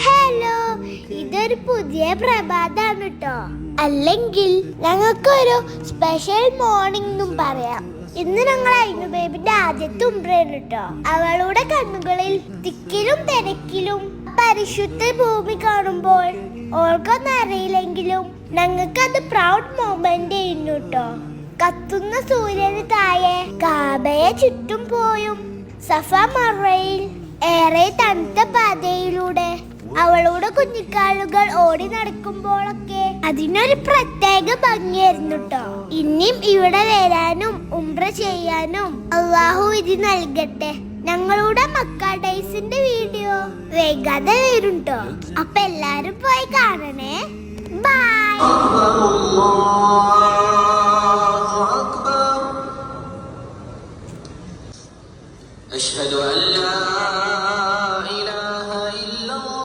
Hello ഇതൊരു പുതിയ പ്രഭാതാണ് കേട്ടോ അല്ലെങ്കിൽ ഞങ്ങൾക്കൊരു സ്പെഷ്യൽ മോർണിംഗ് എന്നും പറയാം. ഇന്ന് ഞങ്ങൾ അയിനു ബേബിന്റെ ആദ്യത്തെ ഉംബ്രയാണ് കേട്ടോ അവളുടെ കണ്ണുകളിൽ തിക്കിലും തിരക്കിലും പരിശുദ്ധ ഭൂമി കാണുമ്പോൾ ഓൾക്കൊന്നും അറിയില്ലെങ്കിലും ഞങ്ങൾക്കത് പ്രൗഡ് മൊമെന്റ് ചെയ്യുന്നു കേട്ടോ കത്തുന്ന സൂര്യന് താഴെ കാബയെ ചുറ്റും പോയും. സഫ മറയിൽ ഏറെ തണുത്ത പാതയിലൂടെ അവളുടെ കുഞ്ഞിക്കാലുകൾ ഓടി നടക്കുമ്പോഴൊക്കെ അതിനൊരു പ്രത്യേക ഭംഗിയായിരുന്നു കേട്ടോ ഇനിയും ഇവിടെ വരാനും ഉംറ ചെയ്യാനും അള്ളാഹു വിധി നൽകട്ടെ. ഞങ്ങളുടെ മക്ക ഡേയ്സിന്റെ വീഡിയോ വേഗാതെ വരും കേട്ടോ അപ്പൊ എല്ലാരും പോയി കാണണേ. ബൈ അഷ്ഹദു അല്ലാ